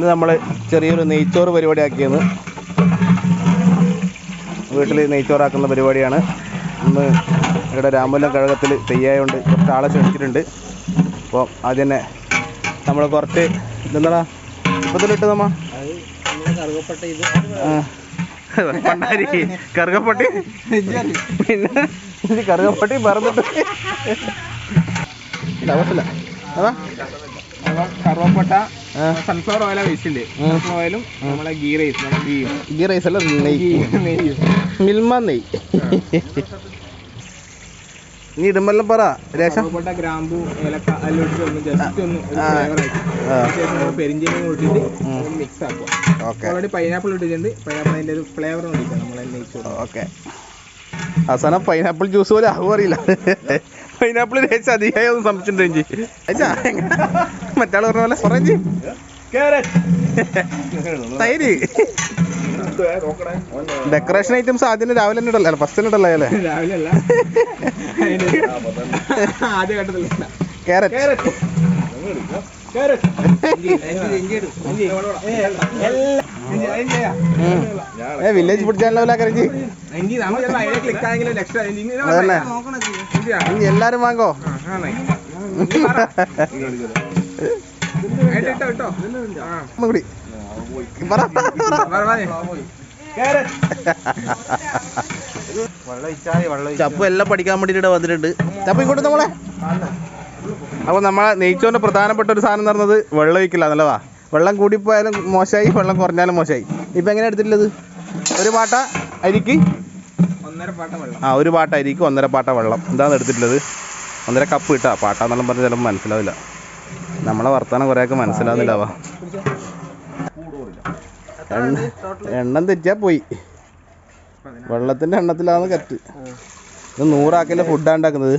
ഇന്ന് നമ്മൾ ചെറിയൊരു നെയ്ച്ചോറ് പരിപാടി ആക്കിയത് വീട്ടിൽ നെയ്ച്ചോറാക്കുന്ന പരിപാടിയാണ്. ഇന്ന് ഇവിടെ രാമൂലം കഴകത്തിൽ തെയ്യായതുകൊണ്ട് കുറച്ച് ആളെ ക്ഷണിച്ചിട്ടുണ്ട്. അപ്പോൾ ആദ്യം തന്നെ നമ്മൾ കുറച്ച് ഇതെന്താ ഇപ്പത്തിലിട്ട് നമ്മ? കറുകപ്പെട്ട ഇത് പണ്ടാരി കറുകപ്പട്ടി. പിന്നെ ഇത് കറുകപ്പട്ടി പറഞ്ഞിട്ട് കുഴപ്പമില്ല. അതാ. കറുവപ്പട്ട. സൺഫ്ലവർ ഓയിലാ വെച്ചിട്ടുണ്ട് സൺഫ്ലവർ ഓയിലും നമ്മളെ ഗീ റൈസ് ഗീ റൈസ് അല്ല നെയ്യ്. നെയ്യും. മിൽമ നെയ്യ്. നീ ഇടുമ്പെല്ലാം പറ കറുവപ്പട്ട ഗ്രാമ്പു ഏലക്ക ഒന്ന് ജസ്റ്റ് മിക്സ് ആക്കുക. ഓക്കെ. ഓൾറെഡി പൈനാപ്പിൾ ഇട്ടിട്ടുണ്ട്. പൈനാപ്പിൾ അതിന്റെ ഒരു ഫ്ലേവർ നോക്കിക്കാം നമ്മളെ നെയ്ച്ചോറ്. ഓക്കെ. അവസാനം പൈനാപ്പിൾ ജ്യൂസ് പോലെ ആകും അറിയില്ല. പൈനാപ്പിൾ രേച്ച് അധികമായി ഒന്നും സംശയിച്ചിട്ടുണ്ട് അച്ഛാ മറ്റാൾ പറഞ്ഞ പോലെ പറഞ്ഞു തൈര്. ഡെക്കറേഷൻ ഐറ്റംസ് ആദ്യം രാവിലെ തന്നെ ഇടല്ലേ? ഫസ്റ്റ് തന്നെ ഇടല്ലേ അല്ലേ രാവിലെ അല്ല. വില്ലേജ് പിടിച്ചാണല്ലോ എല്ലാരും വാങ്ങോ. ചപ്പു എല്ലാം പഠിക്കാൻ വേണ്ടിട്ട് വന്നിട്ടുണ്ട്. ചപ്പ് ഇങ്ങോട്ട് നമ്മളെ അപ്പോൾ നമ്മളെ നെയ്ച്ചോറിന്റെ പ്രധാനപ്പെട്ട ഒരു സാധനം എന്ന് പറഞ്ഞത് വെള്ളം ഒഴിക്കില്ല നല്ലതാ. വെള്ളം കൂടിപ്പോയാലും മോശമായി വെള്ളം കുറഞ്ഞാലും മോശമായി. ഇപ്പൊ എങ്ങനെ എടുത്തിട്ടുള്ളത്? ഒരു പാട്ട അരിക്ക്? ഒന്നര പാട്ട വെള്ളം. ആ ഒരു പാട്ട അരിക്ക് ഒന്നര പാട്ട വെള്ളം. എന്താണ് എടുത്തിട്ടുള്ളത്. ഒന്നര കപ്പ് കിട്ടാ. പാട്ടാന്നെല്ലാം പറഞ്ഞ് ചിലപ്പോൾ മനസ്സിലാവില്ല. നമ്മളെ വർത്തമാനം കുറേയൊക്കെ മനസ്സിലാവുന്നില്ല വാ എണ്ണ തെറ്റിയാ പോയി. വെള്ളത്തിന്റെ എണ്ണത്തിലാണ് കറ്റ്. ഇത് നൂറാക്കിലെ ഫുഡാണ് ഉണ്ടാക്കുന്നത്?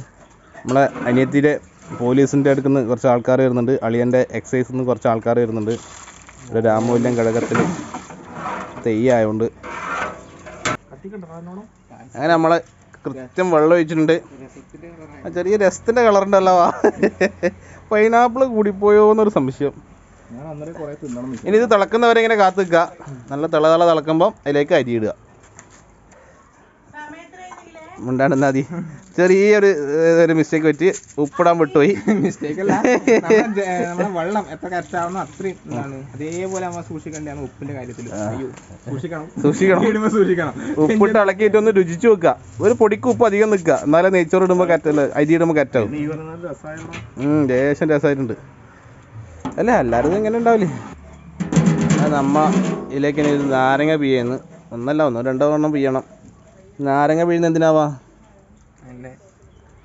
നമ്മളെ അനിയത്തിയുടെ പോലീസിന്റെ അടുക്കുന്ന കുറച്ച് ആൾക്കാർ വരുന്നുണ്ട്. അളിയന്റെ എക്സൈസിൽ നിന്ന് കുറച്ച് ആൾക്കാർ വരുന്നുണ്ട്. ഇവിടെ രാമൂല്യം ഘടകത്തിൽ തെയ്യായതുകൊണ്ട് അങ്ങനെ നമ്മളെ കൃത്യം വെള്ളം ഒഴിച്ചിട്ടുണ്ട്. ചെറിയ രസത്തിന്റെ കളറുണ്ടല്ലോ പൈനാപ്പിൾ കൂടിപ്പോയോ എന്നൊരു സംശയം. ഇനി ഇത് തിളക്കുന്നവരെ ഇങ്ങനെ കാത്തു നിൽക്കുക. നല്ല തിള തിള തിളക്കുമ്പം അതിലേക്ക് അരി ഉണ്ടാണെന്നാ മതി. ചെറിയൊരു ഒരു മിസ്റ്റേക്ക് പറ്റി ഉപ്പിടാൻ വിട്ടുപോയി. മിസ്റ്റേക്ക് അല്ല നമ്മളെ വെള്ളം എത്ര കറക്റ്റ് ആവുന്ന അത്രയും അതേപോലെ നമ്മൾ സൂക്ഷിക്കേണ്ടതാണ് ഉപ്പിന്റെ കാര്യത്തിൽ സൂക്ഷിക്കണം. സൂക്ഷിക്കണം. സൂക്ഷിക്കണം. ഉപ്പിട്ട് ഇളക്കിയിട്ട് ഒന്ന് രുചിച്ച് വെക്കുക. ഒരു പൊടിക്ക് ഉപ്പ് അധികം നിൽക്കുക. എന്നാലേ നെയ്ച്ചോറ് ഇടുമ്പോൾ കറ്റല്ല അരി ഇടുമ്പോൾ കറ്റാവും ലേശം രസമായിട്ടുണ്ട് അല്ല എല്ലാവരും ഇങ്ങനെ ഉണ്ടാവില്ലേ? നമ്മ ഇതിലേക്ക് നാരങ്ങ പിയ്യുന്നു ഒന്നല്ല ഒന്നോ രണ്ടോ എണ്ണം പിയ്യണം നാരങ്ങ വീഴുന്ന എന്തിനാവാ?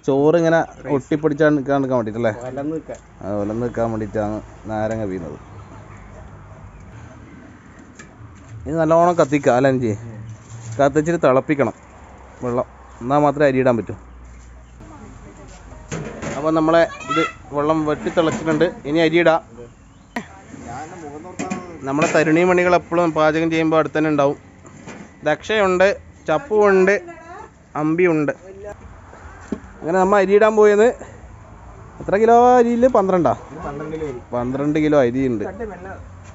ചോറ് ഇങ്ങനെ ഒട്ടിപ്പിടിച്ചാൽ നിൽക്കാൻ നിൽക്കാൻ വേണ്ടിയിട്ടല്ലേ ഒലം നിൽക്കാൻ വേണ്ടിയിട്ടാണ് നാരങ്ങ വീണത് ഇത് നല്ലോണം കത്തിക്കുക അല്ല അഞ്ചി? കത്തിച്ചിട്ട് തിളപ്പിക്കണം വെള്ളം. എന്നാൽ മാത്രമേ അരി ഇടാൻ പറ്റൂ. അപ്പോൾ നമ്മളെ ഇത് വെള്ളം വെട്ടി തിളച്ചിട്ടുണ്ട്. ഇനി അരി ഇടാം. നമ്മളെ തരുണി മണികൾ എപ്പോഴും പാചകം ചെയ്യുമ്പോൾ അടുത്ത് തന്നെ ഉണ്ടാവും. ദക്ഷയുണ്ട്. ചപ്പുണ്ട് അമ്പിയുണ്ട്. അങ്ങനെ നമ്മൾ അരി ഇടാൻ പോയത് എത്ര കിലോ അരിയിൽ? പന്ത്രണ്ടാ? പന്ത്രണ്ട് കിലോ അരി ഉണ്ട്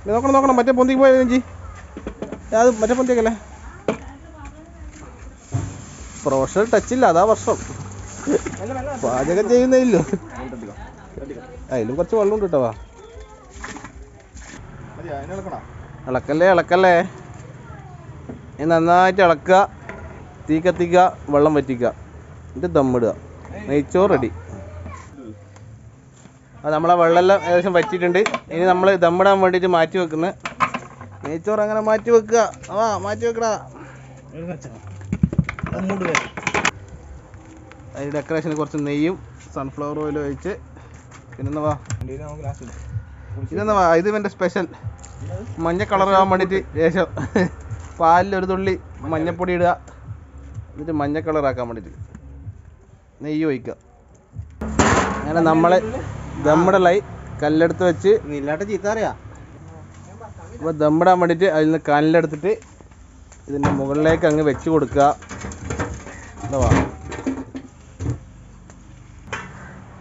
നോക്കണം നോക്കണം. മറ്റേ പൊന്തിക്ക് പോയത് ചേച്ചി അത് മറ്റേ പൊന്തിയൊക്കെ പ്രൊഫഷണൽ ടച്ചില്ല അതാ വർഷം. പാചകം ചെയ്യുന്നില്ലോ അതിലും കുറച്ച് വെള്ളം ഉണ്ട് കേട്ടോ ഇളക്കല്ലേ ഇളക്കല്ലേ. നന്നായിട്ട് ഇളക്കുക. തീ കത്തിക്കുക വെള്ളം വറ്റിക്കുക എന്നിട്ട് ദമ്മിടുക. നെയ്ച്ചോറ് റെഡി അത് നമ്മളെ വെള്ളമെല്ലാം ഏകദേശം വറ്റിയിട്ടുണ്ട്. ഇനി നമ്മൾ ദമ്മിടാൻ വേണ്ടിയിട്ട് മാറ്റി വെക്കുന്നത് നെയ്ച്ചോറ് അങ്ങനെ മാറ്റി വെക്കുക. ആ മാറ്റി വെക്കടാ. അതിൽ ഡെക്കറേഷന് കുറച്ച് നെയ്യും സൺഫ്ലവർ ഓയിൽ ഒഴിച്ച്. പിന്നെന്താ വാ? ഇത് ഇവന്റെ സ്പെഷ്യൽ മഞ്ഞ കളർ ആവാൻ വേണ്ടിയിട്ട് ശേഷം പാലിൽ ഒരു തുള്ളി മഞ്ഞപ്പൊടി ഇടുക. എന്നിട്ട് മഞ്ഞ കളർ ആക്കാൻ വേണ്ടിയിട്ട് നെയ്യ് ഒഴിക്കുക. അങ്ങനെ നമ്മളെ ദമ്മിടലായി കല്ലെടുത്ത് വെച്ച് നീലാട്ട ചീത്ത അറിയാ അപ്പോൾ ദമ്മിടാൻ വേണ്ടിയിട്ട് അതിൽ നിന്ന് കല്ലെടുത്തിട്ട് ഇതിന്റെ മുകളിലേക്ക് അങ്ങ് വെച്ച് കൊടുക്കുക. എന്താ വാ.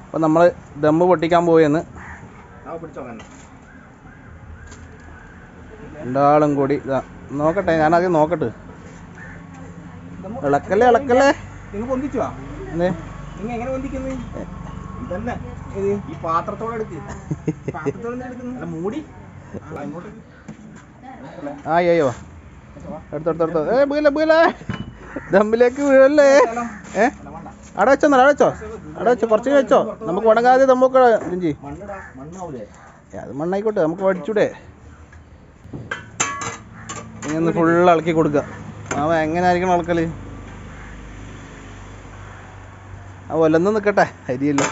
അപ്പോൾ നമ്മൾ ദമ്മ് പൊട്ടിക്കാൻ പോയെന്ന് രണ്ടാളും കൂടി ഇതാ. നോക്കട്ടെ ഞാനത് നോക്കട്ടെ. ഇളക്കല്ലേ ഇളക്കല്ലേ? നിങ്ങൾ പൊന്തിച്ചോ? നിങ്ങൾ എങ്ങനെ പൊന്തിക്കുന്നത് ഇതന്നെ. ഇത് ഈ പാത്രത്തോടെ എടുക്ക്. പാത്രത്തോടെ? അല്ല മൂടി. ആ, ഇങ്ങോട്ട്. ആ അയ്യോ എടുത്തെടുത്തെടുത്തോ ഏ വീല വീല ദമ്മിലേക്ക് വീഴല്ലേ. ഏ. അവിടെ വെച്ചോ അവിടെ വെച്ചോ. അവിടെ വെച്ചോ കുറച്ച് വെച്ചോ നമുക്ക് ഉണങ്ങാതെ നമുക്ക് അത് മണ്ണായിക്കോട്ടെ നമുക്ക് അടിച്ചൂടെ ഇനി ഒന്ന് ഫുള്ള് ഇളക്കി കൊടുക്കുക അവൻ എങ്ങനെ ആയിരിക്കണം ഇളക്കൽ ആ ഒലന്ന് നിൽക്കട്ടെ അരിയല്ലോ.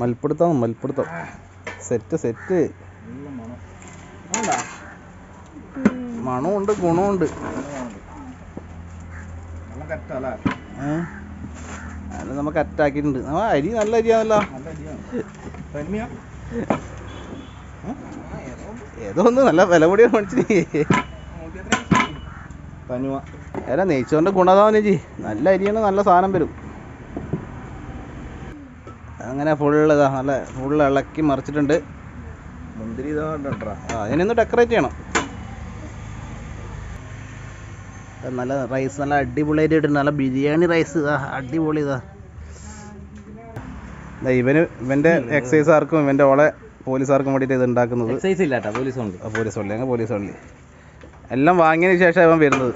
മൽപ്പിടുത്തം മൽപ്പിടുത്തം. Set set. മണമുണ്ട് ഗുണമുണ്ട്. നമുക്ക് അറ്റാക്കിട്ടുണ്ട് ആ അരി നല്ല അരിയാണല്ലോ. ഏതോ ഒന്ന് നല്ല വില കൂടിയാണ് മേടിച്ചിട്ട് തനുവ അല്ല നെയ്ച്ചോറിന്റെ ഗുണതാവും ചേച്ചി നല്ല അരിയാണ് നല്ല സാധനം വരും. അങ്ങനെ ഫുള്ള് ഇതാ നല്ല ഫുള്ള് ഇളക്കി മറിച്ചിട്ടുണ്ട്. മുന്തിരി ഇതാണ്ടാ ആ അതിനൊന്ന് ഡെക്കറേറ്റ് ചെയ്യണം. നല്ല റൈസ് നല്ല അടിപൊളിയായിട്ട് ഇട്ടുണ്ട് നല്ല ബിരിയാണി റൈസ് ഇതാ അടിപൊളി ഇതാ. ഇവന് ഇവന്റെ എക്സൈസാർക്കും ഇവന്റെ ഓളെ പോലീസുകാർക്കും വേണ്ടിയിട്ട് ഇത് ഉണ്ടാക്കുന്നത്. പോലീസ് ഉണ്ട്. ആ, പോലീസ് ഉള്ളി അങ്ങ് പോലീസ് പള്ളി എല്ലാം വാങ്ങിയതിന് ശേഷം അവൻ വരുന്നത്.